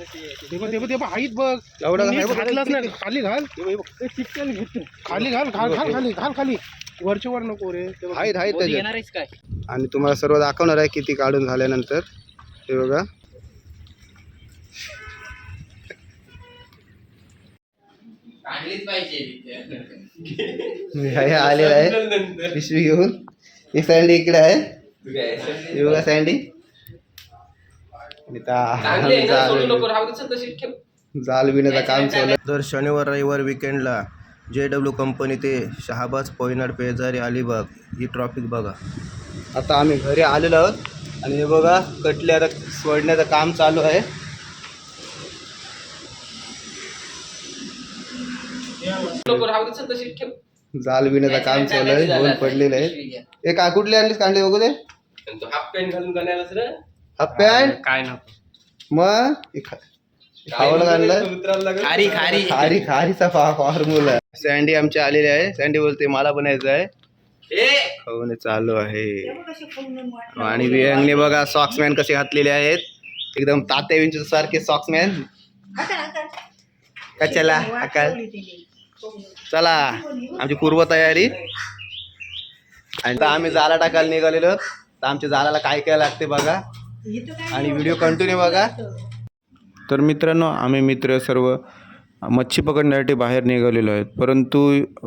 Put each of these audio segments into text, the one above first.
ते बघ ते बघ. ते बघ हाईत बघ एवढा नीट. घातलाच नाही खाली घाल. खाली घाल घाल घाल खाली घाल खाली. वरच्या वर नको रे. ते बघ. आहेत आहेत त्याच्यात. काय? आणि तुम्हाला सर्व दाखवणार आहे किती काढून झाल्यानंतर. हे बघा. पाहिजे. हे आलेलं आहे. पिशवी घेऊन. ही सँडी इकडे आहे. हे बघा सँडी आणि त्या जाल जाल विण्याचं काम चालू आहे. दर शनिवार रविवार विकेंडला जे डब्ल्यू कंपनी ते शहाबाज पोयनाड पेजारी अलिबाग ही ट्रॉफिक बघा. आता आम्ही घरी आलेलो आहोत आणि हे बघा कटले आता सोडण्याचं काम चालू आहे. जाल विण्याचं काम चालू आहे दोन पडलेले आहेत हे का कुठले आणलीस कांडे बघू दे. हाफ पॅन्ट घालून हाफ पॅन्ट काय ना मग? हे खा- हे आणलं खारी खारी. खारी खारीचा फा फॉर्म्युला सँडी आमची आलेली आहे. सँडी बोलते मला बनायचं आहे. खाऊन चालू आहे. आणि वियंगने बघा सॉक्समॅन कसे घातलेले आहेत. एकदम तात्या विंच सारखे सॉक्समॅन कशाला? अकाल चला आमची पूर्व तयारी. आणि आता आम्ही जाला टाकायला निघालेलो. तर आमच्या जालाला काय काय लागते बघा. आणि व्हिडिओ कंटिन्यू बघा. तर मित्रांनो आम्ही मित्र सर्व मच्छी पकडण्यासाठी बाहेर निघालेलो आहेत. परंतु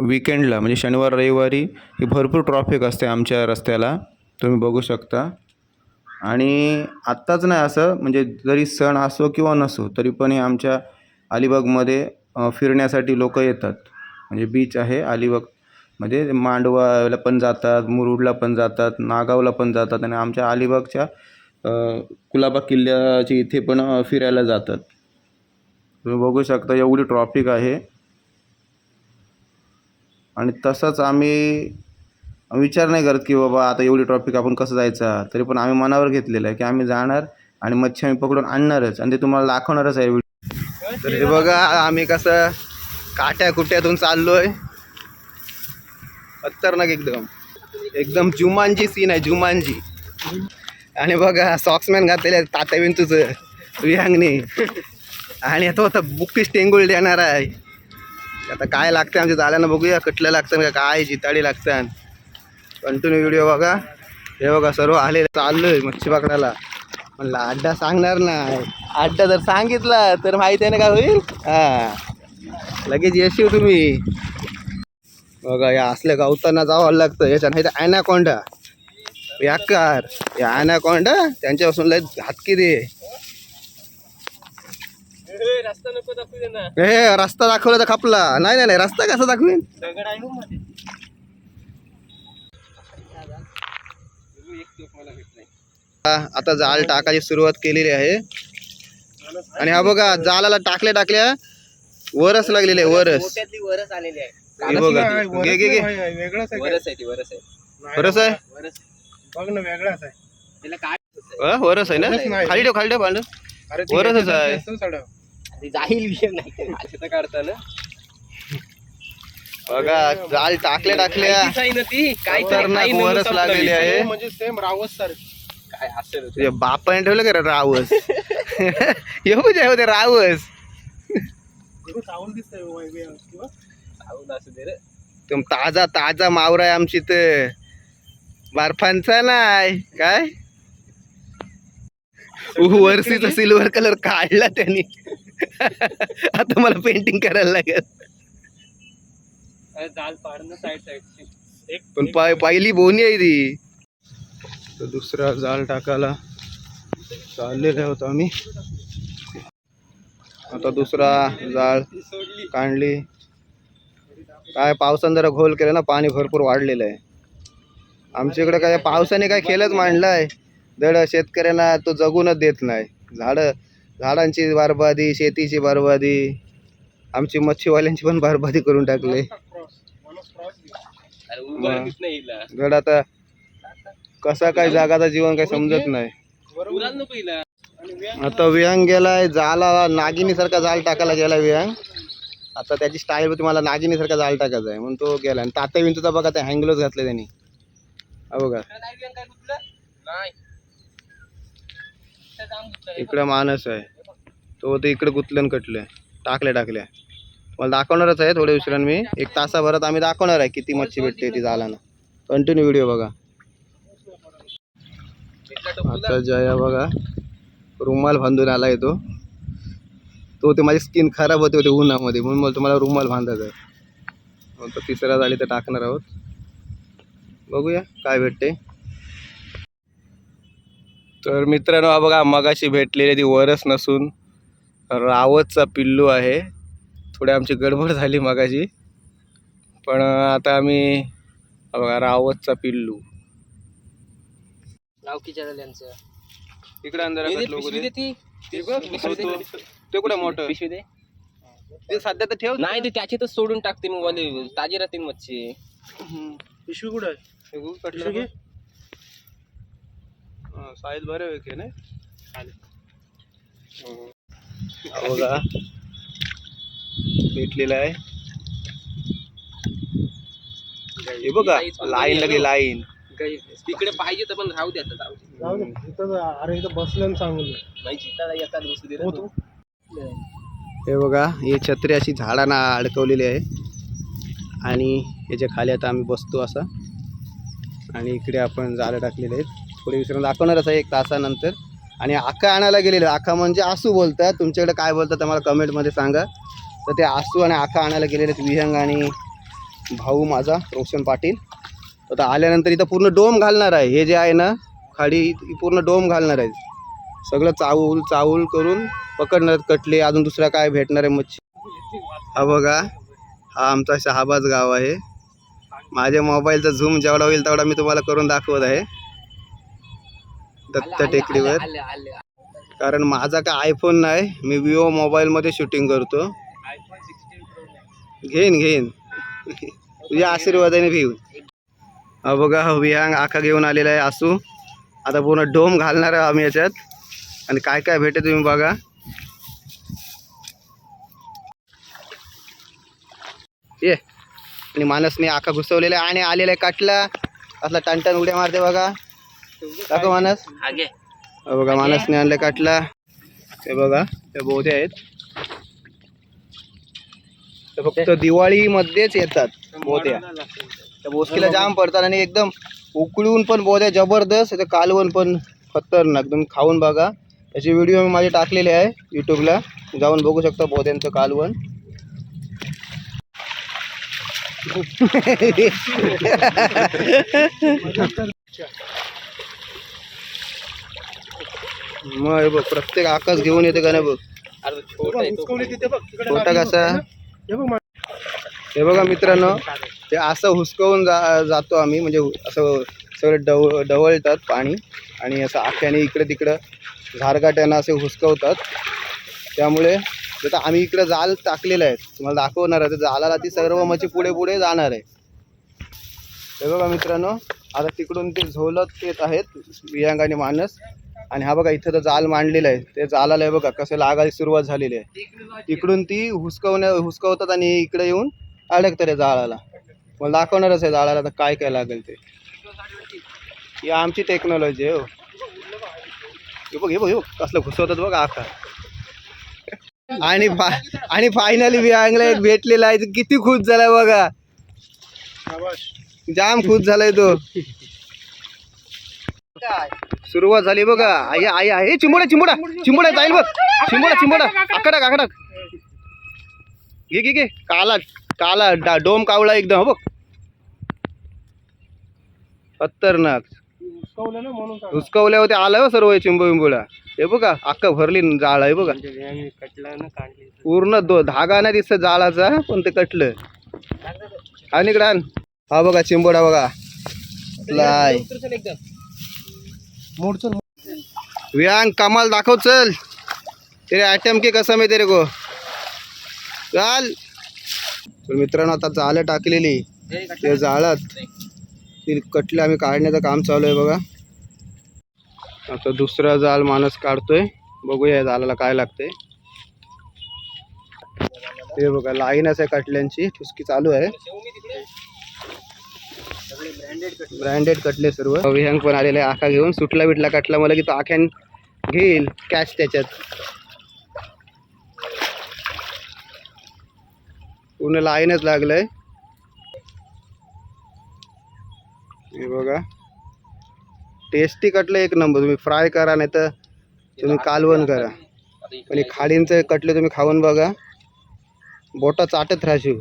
विकेंडला म्हणजे शनिवार रविवारी ही भरपूर ट्रॉफिक असते आमच्या रस्त्याला. तुम्ही बघू शकता. आणि आत्ताच नाही असं म्हणजे जरी सण असो किंवा नसो तरी पण हे आमच्या अलिबागमध्ये फिरण्यासाठी लोक येतात. म्हणजे बीच आहे अलिबागमध्ये. मांडवाला पण जातात मुरुडला पण जातात नागावला पण जातात. आणि आमच्या अलिबागच्या कुलाबा किल्ल्याची इथे पण फिरायला जातात. तुम्ही बघू शकता एवढी ट्रॉफिक आहे. आणि तसंच आम्ही विचार नाही करत की बाबा आता एवढी ट्रॉफिक आपण कसं जायचं? तरी पण आम्ही मनावर घेतलेलं आहे की आम्ही जाणार आणि मच्छी आम्ही पकडून आणणारच आणि ते तुम्हाला दाखवणारच आहे व्हिडिओ. तर हे बघा आम्ही कसं काट्या कुट्यातून चाललोय. खतरनाक एकदम. एकदम जुमानजी सीन आहे जुमानजी. आणि बघा सॉक्समॅन घातलेले आहेत तात्या तुझं विहांगणे आणि आता आता बुकीस टेंगुळ देणार आहे. आता काय लागतं आमच्या जाल्यानं बघूया कटलं लागतं का काय जिताडी लागतात कंटिन्यू व्हिडिओ बघा. हे बघा सर्व आले चाललोय मच्छी पकडायला. म्हणलं अड्डा सांगणार नाही. अड्डा जर सांगितला तर माहिती आहे ना काय होईल? हा. लगेच येशील तुम्ही. बघा या असल्या गावताना जावं लागतं. याच्या नाही तर ॲनाकोंडा याकार. या ॲनाकोंडा त्यांच्यापासून लय हातकी दे. रस्ता नको दाखवू दे ना. हे रस्ता दाखवला तर खपला. नाही नाही नाही रस्ता कसा दाखवीन? हा, आता जाळ टाकायची सुरुवात केलेली आहे. आणि हा बघा जालाला टाकल्या टाकल्या वरच लागलेले आहे वरस. वरच आलेली आहे. बघा घे घे घे. वरस आहे. बघ ना वेगळाच आहे. त्याला काय अ, वरस आहे ना? वरस नाही. खाली ठेव खाली ठेव अरे ते याच्यासारखी आहे. साडं. ते जाईल विषय नाही माझ्या काढताना. बघा जाळ टाकल्या टाकल्या. काहीच आहे ना ती. काय खतरनाक वरस लागलेली आहे. ते म्हणजे सेम रावस सर काय असेल तुझ्या बापाने ठेवलं का रे रावस? येऊ दे येऊ दे रावस दिसतंय. किंवा? साऊंड असू दे रे. तुम ताजा ताजा मावरा आहे आमची तर बर्फांचा नाही काय? वरसीचा सिल्वर कलर काढला त्यांनी. आता मला पेंटिंग करायला लागेल. जाल पण पाय पहिली बोनी आहे ती. तर दुसरा जाळ टाकायला चाललेलो होतो आम्ही. आता दुसरा जाळ काढली. काय पावसानं जरा घोल केलं ना पाणी भरपूर वाढलेलं आहे. आमच्या इकडे काय पावसाने काय केलंच मांडलं आहे. दड शेतकऱ्यांना तो जगूनच देत नाही. झाडं झाडांची बरबादी शेतीची बरबादी आमची मच्छीवाल्यांची पण बरबादी करून टाकले. गड आता कसा काय जगाचा जीवन काय समजत नाही. आता विहंग गेलाय जाला नागिनीसारखा जाल टाकायला गेला विहंग. आता त्याची स्टाईल तुम्हाला नागिनीसारखा जाल टाकायचा आहे. म्हणून तो गेला आणि तात्या विंचूचा बघा त्या हँगलोच घातले त्यांनी. बघा. इकडं माणूस आहे. तो ते इकडे गुतलं कटलं. टाकल्या टाकल्या. मला दाखवणारच आहे थोड्या उशिराने मी. एक तासाभरात आम्ही दाखवणार आहे किती मच्छी भेटते ती जालानं कंटिन्यू व्हिडिओ बघा. आता जया बघा. रुमाल बांधून आला येतो तो. ते माझी स्किन खराब होते होते उन्हामध्ये. म्हणून मला तुम्हाला रुमाल बांधायचा आहे. मग तो तिसरा झाली तर टाकणार आहोत. बघूया काय भेटते. तर मित्रांनो हा बघा मगाशी भेटलेली ती वरस नसून रावतचा पिल्लू आहे. थोडी आमची गडबड झाली मगाशी. पण आता आम्ही हा बघा रावतचा पिल्लू. झाल्यांचं इकडे अंधारा. दे ती. ते बघ, पिशवी दे. तो- ते कुठं मोठं? पिशवी दे. ते सध्या तर ठेव. नाही ते त्याच्यातच सोडून टाकते मग वाले ताजी राहते मच्छी. पिशवी कुठं आहे? हे बघ, कटलं. हा, साईज बरे आहे ना हा बघा. भेटलेला आहे. हे बघा लाईन लगे लाईन तिकडे पाहिजे तर पण राहू द्या आता जाऊ दे. इथं अरे इथं बसलं चांगलं नाही चिता येतात बसू दे. हो तू. हे बघा हे छत्री अशी झाडांना अडकवलेली आहे. आणि याच्या खाली आता आम्ही बसतो असा. आणि इकडे आपण जाळं टाकलेले आहेत. थोडे विसरून दाखवणारच आहे एक तासानंतर. आणि आका आणायला गेलेले आका म्हणजे आसू बोलतात. तुमच्याकडे काय बोलतात ते मला कमेंटमध्ये सांगा. तर ते आसू आणि आका आणायला गेलेले आहेत. विहंग आणि भाऊ माझा रोशन पाटील. आता आल्यानंतर इथं पूर्ण डोम घालणार आहे. हे जे आहे ना खाली पूर्ण डोम घालणार आहे. सगळं चावूल चावूल करून पकडणार कटले. अजून दुसरा काय भेटणार आहे मच्छी? हा बघा हा आमचा शहाबाज गाव आहे. माझ्या मोबाईलचा झूम जेवढा होईल तेवढा मी तुम्हाला करून दाखवत आहे. दत्त टेकडीवर. कारण माझा काय आयफोन नाही मी विवो मोबाईलमध्ये शूटिंग करतो. घेईन घेईन. तुझ्या आशीर्वादाने घेऊन हा बघा विहांग आखा घेऊन आलेला आहे आसू. आता पूर्ण डोम घालणार आहे आम्ही याच्यात. आणि काय काय भेटे तुम्ही बघा. ये. आणि मानसने आखा घुसवलेला आहे आणि आलेला आहे काटला असला टनटन उड्या मारते बघा. मानस. आगे. हा बघा मानसने आणलं काटला हे बघा ते बोधे आहेत. ते फक्त दिवाळीमध्येच येतात बोध्या. त्या बोसकीला जाम पडतात आणि एकदम उकळून पण बोध्या जबरदस्त. ते कालवण पण खतरनाक. तुम्ही खाऊन बघा. याचे व्हिडिओ मी माझे टाकलेले आहे यूट्यूबला जाऊन बघू शकता बोध्यांचं कालवण. मग हे बघ प्रत्येक आकाश घेऊन येते का नाही बघ? छोटा कसा? हे बघ हे मित्रांनो ते असं हुसकवून जा जातो आम्ही म्हणजे असं सगळं डव डवळतात पाणी आणि असं आख्याने इकडे तिकडं झारगाट्यानं असे हुसकवतात. त्यामुळे तर आम्ही इकडं जाल टाकलेलं आहे. तुम्हाला दाखवणार आहे. तर जालाला ती सर्व मच्छी पुढे पुढे जाणार आहे. हे बघा मित्रांनो आता तिकडून ते झोलत येत आहेत बियांग आणि माणस आणि हा बघा इथं तर जाल मांडलेलं आहे. ते जालाला आहे बघा कसं लागायला सुरुवात झालेली आहे. इकडून ती हुसकवण्या हुसकवतात आणि इकडे येऊन अडकतात रे जाळाला मला दाखवणारच आहे जाळाला तर काय काय लागेल ते. ही आमची टेक्नॉलॉजी आहे हो. हे बघ हे बघ हे बघ कसलं घुसवतात बघ आकार. आणि आणि फायनली विहांगला एक भेटलेला आहे. किती खुश झालाय बघा. जाम खुश झालाय तो. सुरुवात झाली बघा. आई आई आहे चिंबोडा चिंबोडा चिंबोडा जाईल बघ. चिंबोडा चिंबोडा आकडा आकडा. घे घे घे. काला काला डोम कावळा एकदम हो बघ. खतरनाक. हुसकवलं ना म्हणून सांगा. हुसकवल्या होते आलं हो सर्व चिंबो बिंबोळा हे बघा अख्खा भरली जाळ आहे बघा. कटला ना काढली. पूर्ण दो धागा नाही दिसत जाळाचा पण ते कटलं. आणि इकडं आण. हा बघा चिंबोडा बघा. लाय. वियांग कमाल दाखव चल. तेरे आयटम के कसम आहे तेरे को. चाल. तर मित्रांनो आता जाळं टाकलेली. त्या जाळात. तिलकटले आम्ही काढण्याचं काम चालू आहे बघा. आता दुसरा जाल माणूस काढतोय. बघूया या जालाला काय लागतंय. ते बघा लाईनच आहे कटल्यांची ठुसकी चालू आहे. ब्रँडेड कटले सर्व. विहंग पण आलेले आखा घेऊन. सुटला बिटला कटला मला की तो आख्यान घेईल कॅश त्याच्यात. पूर्ण लाईनच लागलंय. हे बघा. टेस्टी कटलं एक नंबर तुम्ही फ्राय करा नाही तर तुम्ही कालवण करा. पण इकडे हे खाडींचे कटले तुम्ही खाऊन बघा. बोटा चाटत राहशील.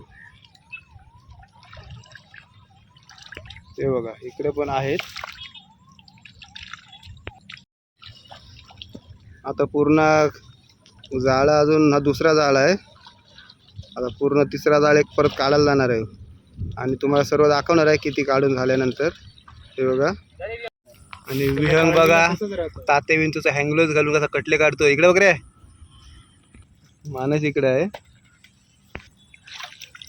ते बघा इकडे पण आहेत. आता पूर्ण जाळं अजून हा दुसरा जाळा आहे. आता पूर्ण तिसरा जाळ एक परत काढायला जाणार आहे. आणि तुम्हाला सर्व दाखवणार आहे किती काढून झाल्यानंतर. ते बघा. आणि विहंग बघा ताते विंतूचा हँगलोज घालून कसा कटले काढतो. इकडे वगैरे मानस इकडे आहे.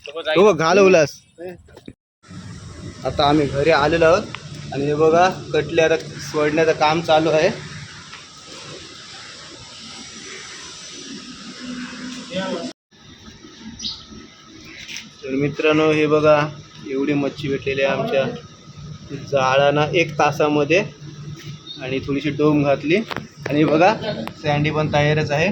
तो घालवलास आता आम्ही घरी आलेलो आहोत. आणि हे बघा कटले आता सोडण्याचं काम चालू आहे. तर मित्रांनो हे बघा एवढी मच्छी भेटलेली आहे आमच्या. जाळाना एक तासामध्ये आणि थोडीशी डोम घातली. आणि बघा सँडी पण तयारच आहे.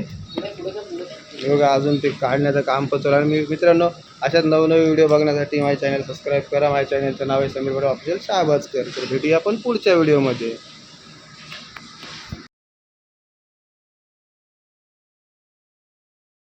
बघा अजून ते काढण्याचं काम पण चालू आणि मी मित्रांनो अशाच नवनवीन व्हिडिओ बघण्यासाठी माझ्या चॅनल सबस्क्राईब करा. माझ्या चॅनलचं नाव आहे समीर बडा ऑफिशियल. शाहबाजकर तर भेटूया आपण पुढच्या व्हिडिओमध्ये.